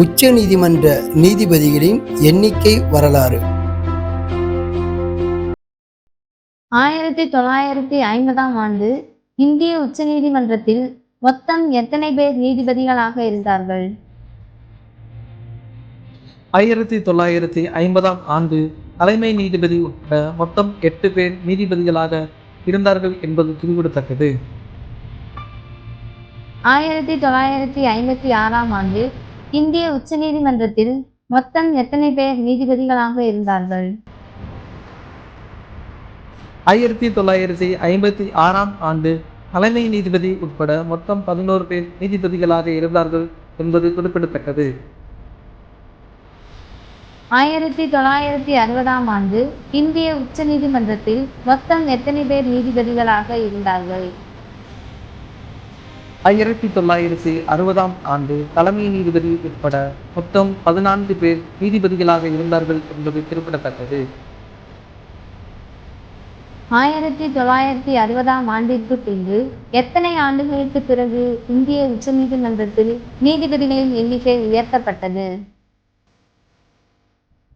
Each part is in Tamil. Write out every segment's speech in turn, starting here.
உச்ச நீதிமன்ற நீதிபதிகளின் எண்ணிக்கை வரலாறு. ஆயிரத்தி தொள்ளாயிரத்தி ஐம்பதாம் ஆண்டு இந்திய உச்சநீதிமன்றத்தில் மொத்தம் எத்தனை பேர் நீதிபதிகளாக இருந்தார்கள்? ஆயிரத்தி தொள்ளாயிரத்தி ஐம்பதாம் ஆண்டு தலைமை நீதிபதி உட்பட மொத்தம் எட்டு பேர் நீதிபதிகளாக இருந்தார்கள் என்பது குறிப்பிடத்தக்கது. ஆயிரத்தி தொள்ளாயிரத்தி ஐம்பத்தி ஆறாம் ஆண்டு இந்திய உச்சநீதிமன்றத்தில் மொத்தம் எத்தனை பேர் நீதிபதிகளாக இருந்தார்கள்? ஆயிரத்தி தொள்ளாயிரத்தி ஐம்பத்தி ஆறாம் ஆண்டு தலைமை நீதிபதி உட்பட மொத்தம் பதினோரு பேர் நீதிபதிகளாக இருந்தார்கள் என்பது குறிப்பிடத்தக்கது. ஆயிரத்தி தொள்ளாயிரத்தி அறுபதாம் ஆண்டு இந்திய உச்சநீதிமன்றத்தில் மொத்தம் எத்தனை பேர் நீதிபதிகளாக இருந்தார்கள்? ஆயிரத்தி தொள்ளாயிரத்தி அறுபதாம் ஆண்டு தலைமை நீதிபதி உட்பட மொத்தம் பதினான்கு பேர் நீதிபதிகளாக இருந்தார்கள் என்பது குறிப்பிடத்தக்கது. ஆயிரத்தி தொள்ளாயிரத்தி அறுபதாம் ஆண்டிற்கு பின்பு எத்தனை ஆண்டுகளுக்கு பிறகு இந்திய உச்சநீதிமன்றத்தில் நீதிபதிகளின் எண்ணிக்கை உயர்த்தப்பட்டது?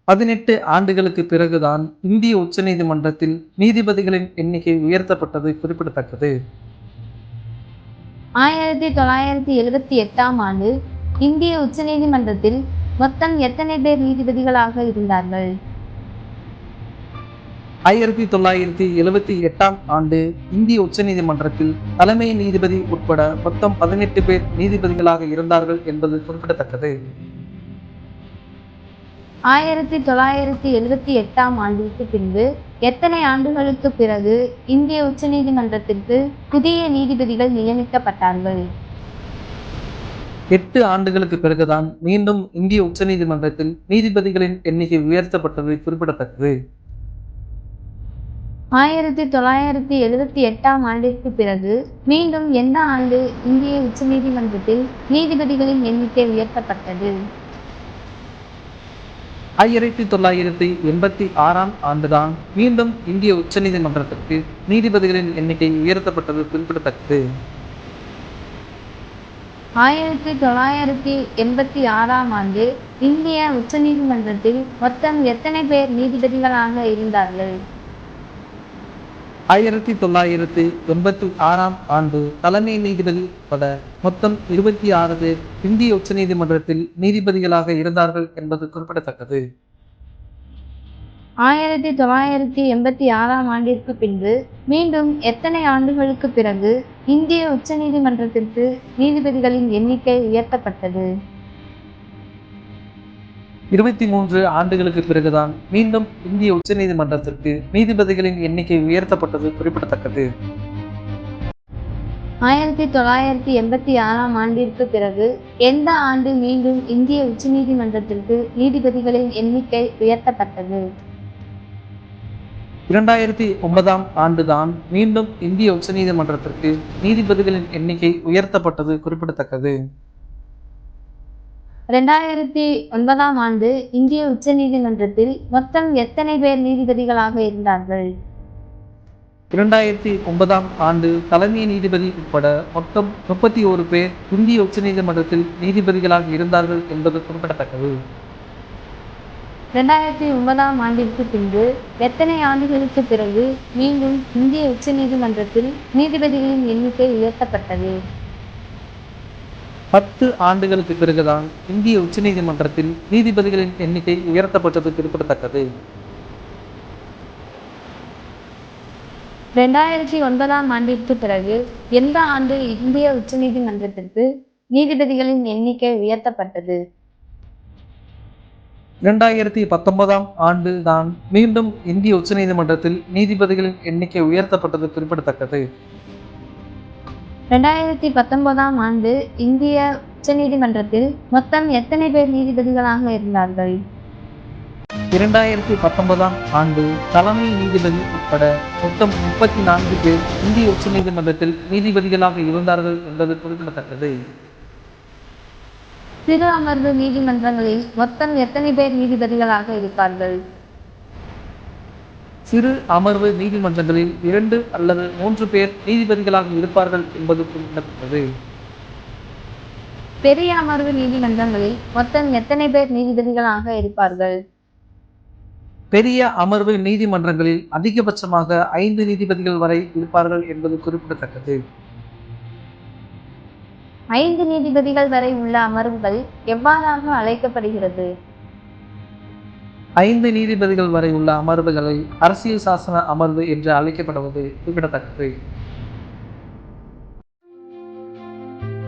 பதினெட்டு ஆண்டுகளுக்கு பிறகுதான் இந்திய உச்சநீதிமன்றத்தில் நீதிபதிகளின் எண்ணிக்கை உயர்த்தப்பட்டது குறிப்பிடத்தக்கது. ஆயிரத்தி தொள்ளாயிரத்தி எழுபத்தி எட்டாம் ஆண்டு இந்திய உச்சநீதிமன்றத்தில் மொத்தம் எத்தனை பேர் நீதிபதிகளாக இருந்தார்கள்? ஆயிரத்தி தொள்ளாயிரத்தி எழுபத்தி எட்டாம் ஆண்டு இந்திய உச்சநீதிமன்றத்தில் தலைமை நீதிபதி உட்பட மொத்தம் பதினெட்டு பேர் நீதிபதிகளாக இருந்தார்கள் என்பது குறிப்பிடத்தக்கது. ஆயிரத்தி தொள்ளாயிரத்தி எழுபத்தி எட்டாம் ஆண்டிற்கு பின்பு எத்தனை ஆண்டுகளுக்கு பிறகு இந்திய உச்சநீதிமன்றத்திற்கு புதிய நீதிபதிகள் நியமிக்கப்பட்டார்கள்? எட்டு ஆண்டுகளுக்கு பிறகுதான் மீண்டும் இந்திய உச்சநீதிமன்றத்தில் நீதிபதிகளின் எண்ணிக்கை உயர்த்தப்பட்டது குறிப்பிடத்தக்கது. ஆயிரத்தி தொள்ளாயிரத்தி எழுபத்தி எட்டாம் ஆண்டிற்கு பிறகு மீண்டும் எந்த ஆண்டு இந்திய உச்சநீதிமன்றத்தில் நீதிபதிகளின் எண்ணிக்கை உயர்த்தப்பட்டது? ஆயிரத்தி தொள்ளாயிரத்தி எண்பத்தி ஆறாம் ஆண்டுதான் மீண்டும் இந்திய உச்சநீதிமன்றத்திற்கு நீதிபதிகளின் எண்ணிக்கை உயர்த்தப்பட்டது குறிப்பிடத்தக்கது. ஆயிரத்தி தொள்ளாயிரத்தி எண்பத்தி ஆறாம் ஆண்டு இந்திய உச்சநீதிமன்றத்தில் மொத்தம் எத்தனை பேர் நீதிபதிகளாக இருந்தார்கள்? ஆயிரத்தி தொள்ளாயிரத்து எண்பத்தி ஆறாம் ஆண்டு தலைமை நீதிபதி உட்பட மொத்தம் இருபத்தி ஆறு பேர் இந்திய உச்சநீதிமன்றத்தில் நீதிபதிகளாக இருந்தார்கள் என்பது குறிப்பிடத்தக்கது. ஆயிரத்தி தொள்ளாயிரத்தி எண்பத்தி ஆறாம் ஆண்டிற்கு பின்பு மீண்டும் எத்தனை ஆண்டுகளுக்கு பிறகு இந்திய உச்சநீதிமன்றத்திற்கு நீதிபதிகளின் எண்ணிக்கை உயர்த்தப்பட்டது? இருபத்தி மூன்று ஆண்டுகளுக்கு பிறகுதான் மீண்டும் இந்திய உச்சநீதிமன்றத்திற்கு நீதிபதிகளின் எண்ணிக்கை உயர்த்தப்பட்டது குறிப்பிடத்தக்கது. ஆயிரத்தி தொள்ளாயிரத்தி எண்பத்தி ஆறாம் ஆண்டிற்கு பிறகு எந்த ஆண்டு மீண்டும் இந்திய உச்சநீதிமன்றத்திற்கு நீதிபதிகளின் எண்ணிக்கை உயர்த்தப்பட்டது? இரண்டாயிரத்தி ஒன்பதாம் ஆண்டுதான் மீண்டும் இந்திய உச்சநீதிமன்றத்திற்கு நீதிபதிகளின் எண்ணிக்கை உயர்த்தப்பட்டது குறிப்பிடத்தக்கது. ரெண்டாயிரத்தி ஒன்பதாம் ஆண்டு இந்திய உச்சநீதிமன்றத்தில் மொத்தம் எத்தனை பேர் நீதிபதிகளாக இருந்தார்கள்? இரண்டாயிரத்தி ஒன்பதாம் ஆண்டு தலைமை நீதிபதி உட்பட மொத்தம் முப்பத்தி ஓரு பேர் இந்திய உச்சநீதிமன்றத்தில் நீதிபதிகளாக இருந்தார்கள் என்பது குறிப்பிடத்தக்கது. ரெண்டாயிரத்தி ஒன்பதாம் ஆண்டிற்கு பின்பு எத்தனை ஆண்டுகளுக்கு பிறகு மீண்டும் இந்திய உச்சநீதிமன்றத்தில் நீதிபதிகளின் எண்ணிக்கை உயர்த்தப்பட்டது? பத்து ஆண்டுகளுக்கு பிறகுதான் இந்திய உச்சநீதிமன்றத்தில் நீதிபதிகளின் எண்ணிக்கை உயர்த்தப்பட்டது குறிப்பிடத்தக்கது. ரெண்டாயிரத்தி ஒன்பதாம் ஆண்டிற்கு பிறகு எந்த ஆண்டு இந்திய உச்சநீதிமன்றத்திற்கு நீதிபதிகளின் எண்ணிக்கை உயர்த்தப்பட்டது? இரண்டாயிரத்தி பத்தொன்பதாம் ஆண்டு தான் மீண்டும் இந்திய உச்சநீதிமன்றத்தில் நீதிபதிகளின் எண்ணிக்கை உயர்த்தப்பட்டது குறிப்பிடத்தக்கது. ரெண்டாயிரத்தி பத்தொன்பதாம் ஆண்டு இந்திய உச்சநீதிமன்றத்தில் மொத்தம் எத்தனை பேர் நீதிபதிகளாக இருந்தார்கள்? இரண்டாயிரத்தி பத்தொன்பதாம் ஆண்டு தலைமை நீதிபதி உட்பட மொத்தம் முப்பத்தி நான்கு பேர் இந்திய உச்சநீதிமன்றத்தில் நீதிபதிகளாக இருந்தார்கள் என்பது குறிப்பிடத்தக்கது. சிறு அமர்வு நீதிமன்றங்களில் மொத்தம் எத்தனை பேர் நீதிபதிகளாக இருப்பார்கள்? சிறு அமர்வு நீதிமன்றங்களில் இரண்டு அல்லது மூன்று பேர் நீதிபதிகளாக இருப்பார்கள் என்பது குறிப்பிடத்தக்கது. பெரிய அமர்வு நீதிமன்றங்களில் மொத்தம் எத்தனை பேர் நீதிபதிகளாக இருப்பார்கள்? பெரிய அமர்வு நீதிமன்றங்களில் அதிகபட்சமாக ஐந்து நீதிபதிகள் வரை இருப்பார்கள் என்பது குறிப்பிடத்தக்கது. ஐந்து நீதிபதிகள் வரை உள்ள அமர்வுகள் எவ்வாறாக அழைக்கப்படுகிறது? ஐந்து நீதிபதிகள் வரை உள்ள அமர்வுகளை அரசியல் சாசன அமர்வு என்று அழைக்கப்படுவது குறிப்பிடத்தக்கது.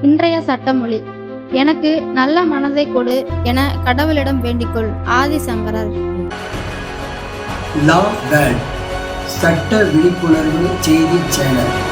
இன்றைய சட்டமொழி. எனக்கு நல்ல மனதை கொடு என கடவுளிடம் வேண்டிக்கொள் ஆதிசங்கரர். லா பேட் சட்ட விழிப்புணர்வு செய்தி சேனல்.